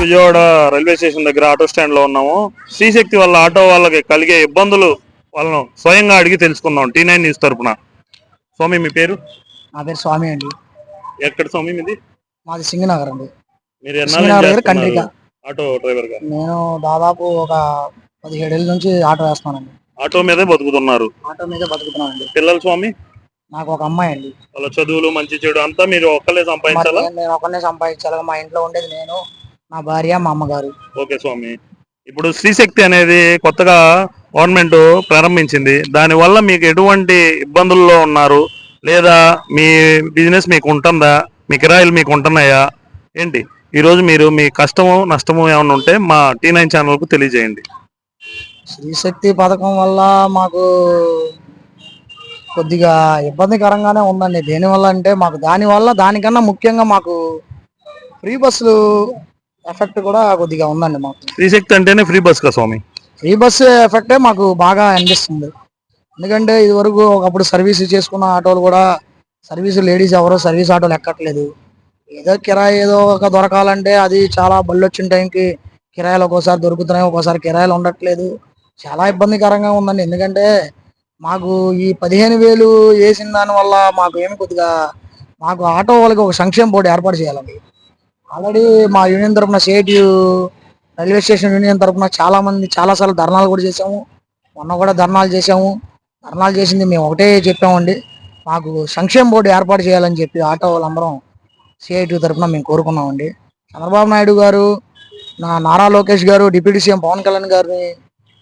Vijayawada railway station దగ్గర auto స్టాండ్లో ఉన్నాము. శ్రీశక్తి వల్ల ఆటో వాళ్ళకి కలిగే ఇబ్బందులు వాళ్ళను స్వయంగా అడిగి తెలుసుకుందాం. టీ నైన్ న్యూస్ తరపున. స్వామి మీ పేరు? నా పేరు స్వామి అండి. ఎక్కడ స్వామి మీది? మాది సింగనగర్ అండి. మీరు ఎన్నాళ్ళు ఆటో డ్రైవర్గా? నేను దాదాపు ఒక పదిహేడేళ్ళ నుంచి ఆటో వేస్తున్నానండి. ఆటో మీదే బతుకుతున్నారు. ఆటో మీద బతుకుతున్నానండి. పిల్లలు స్వామి? నాకు ఒక అమ్మాయి అండి. వాళ్ళ చదువులు మంచి చెడు అంతా మీరు ఒక్కలే సంపాదించాలా? నేను- ఒకరినే సంపాదించాలి. మా ఇంట్లో ఉండేది నేను. నా భార్య మా అమ్మగారు. ఓకే స్వామి. ఇప్పుడు శ్రీశక్తి అనేది కొత్తగా గవర్నమెంట్ ప్రారంభించింది. దానివల్ల మీకు ఎటువంటి ఇబ్బందుల్లో ఉన్నారు? లేదా మీ బిజినెస్ మీకు ఉంటుందా? మీ కిరాయిలు మీకు ఉంటున్నాయా? ఏంటి? ఈరోజు మీరు మీ కష్టము నష్టము ఏమైనా ఉంటే మా టీ నైన్ ఛానల్కు తెలియజేయండి. శ్రీశక్తి పథకం వల్ల మాకు కొద్దిగా ఇబ్బందికరంగానే ఉందండి. దేనివల్ల అంటే మాకు దానివల్ల దానికన్నా ముఖ్యంగా మాకు ఫ్రీ బస్సులు ఎఫెక్ట్ కూడా కొద్దిగా ఉందండి మాకు. శ్రీశక్తి అంటేనే ఫ్రీ బస్ కదా స్వామి? ఫ్రీ బస్ ఎఫెక్టే మాకు బాగా అనిపిస్తుంది. ఎందుకంటే ఇది వరకు ఒకప్పుడు సర్వీస్ చేసుకున్న ఆటోలు కూడా సర్వీస్ లేడీస్ ఎవరో సర్వీస్ ఆటోలు ఎక్కట్లేదు. ఏదో కిరాయి ఏదో ఒక దొరకాలంటే అది చాలా బళ్ళు వచ్చిన టైంకి కిరాయిలు ఒక్కోసారి దొరుకుతున్నాయి ఒక్కోసారి కిరాయిలు ఉండట్లేదు. చాలా ఇబ్బందికరంగా ఉందండి. ఎందుకంటే మాకు ఈ పదిహేను వేలు వేసిన దాని వల్ల మాకు ఏమి కొద్దిగా మాకు ఆటో వాళ్ళకి ఒక సంక్షేమ బోర్డు ఏర్పాటు చేయాలండి. ఆల్రెడీ మా యూనియన్ తరఫున సిఐటియు రైల్వే స్టేషన్ యూనియన్ తరఫున చాలా మంది చాలా సార్లు ధర్నాలు కూడా చేసాము మొన్న కూడా ధర్నాలు చేసాము ధర్నాలు చేసింది మేము ఒకటే చెప్పామండి. మాకు సంక్షేమ బోర్డు ఏర్పాటు చేయాలని చెప్పి ఆటో వాళ్ళందరం సిఐటి తరఫున మేము కోరుకున్నామండి. చంద్రబాబు నాయుడు గారు నా నారా లోకేష్ గారు డిప్యూటీ సీఎం పవన్ కళ్యాణ్ గారిని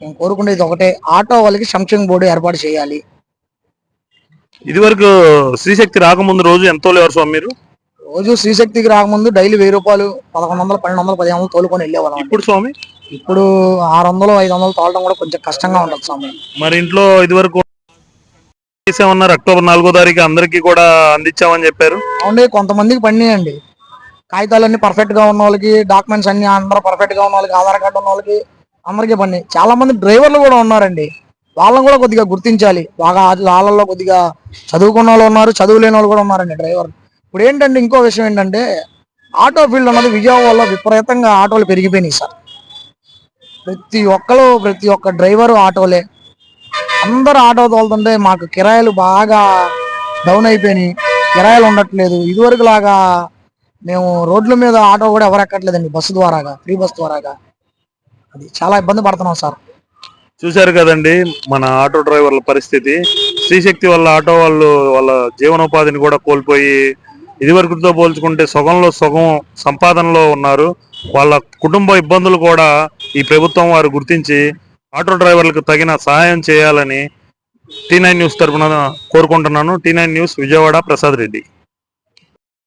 మేము కోరుకునేది ఒకటే. ఆటో వాళ్ళకి సంక్షేమ బోర్డు ఏర్పాటు చేయాలి. ఇదివరకు శ్రీశక్తి రాకముందు రోజు ఎంతో లేవారు స్వామి మీరు? రోజు శ్రీశక్తికి రాకముందు డైలీ వెయ్యి రూపాయలు పదకొండు వందలు పన్నెండు వందలు పదిహేను వందలు తోలుకొని వెళ్ళేవాళ్ళం. ఇప్పుడు స్వామి? ఇప్పుడు ఆరు వందలు ఐదు వందలు తోలడం కూడా కొంచెం కష్టంగా ఉంటుంది స్వామి. మరి ఇంట్లో ఇదివరకు చేసామన్నారు? అక్టోబర్ నాలుగో తారీఖు అందరికీ కూడా అందించామని చెప్పారు. అవునండి కొంతమందికి పడినాయండి. కాగితాలన్నీ పర్ఫెక్ట్గా ఉన్న వాళ్ళకి డాక్యుమెంట్స్ అన్ని అందరూ పర్ఫెక్ట్గా ఉన్న వాళ్ళకి ఆధార్ కార్డు ఉన్న వాళ్ళకి అందరికీ పడినాయి. చాలా మంది డ్రైవర్లు కూడా ఉన్నారండి. వాళ్ళని కూడా కొద్దిగా గుర్తించాలి. బాగా వాళ్ళల్లో కొద్దిగా చదువుకున్న వాళ్ళు ఉన్నారు చదువు లేని వాళ్ళు కూడా ఉన్నారండి డ్రైవర్ ఇప్పుడు ఏంటంటే ఇంకో విషయం ఏంటంటే ఆటో ఫీల్డ్ అన్నది విజయవాడలో విపరీతంగా ఆటోలు పెరిగిపోయినాయి సార్. ప్రతి ఒక్కరు ప్రతి ఒక్క డ్రైవరు ఆటోలే. అందరూ ఆటో తోలుతుంటే మాకు కిరాయిలు బాగా డౌన్ అయిపోయినాయి. కిరాయిలు ఉండట్లేదు. ఇదివరకు లాగా మేము రోడ్ల మీద ఆటో కూడా ఎవరు ఎక్కట్లేదండి బస్సు ద్వారాగా ఫ్రీ బస్ ద్వారాగా. అది చాలా ఇబ్బంది పడుతున్నాం సార్. చూశారు కదండి మన ఆటో డ్రైవర్ల పరిస్థితి. శ్రీశక్తి వల్ల ఆటో వాళ్ళు వాళ్ళ జీవనోపాధిని కూడా కోల్పోయి ఇదివరకుతో పోల్చుకుంటే సగంలో సగం సంపాదనలో ఉన్నారు. వాళ్ళ కుటుంబ ఇబ్బందులు కూడా ఈ ప్రభుత్వం వారు గుర్తించి ఆటో డ్రైవర్లకు తగిన సహాయం చేయాలని టీ నైన్ న్యూస్ తరఫున కోరుకుంటున్నాను. T nine news Vijayawada Prasad Reddy.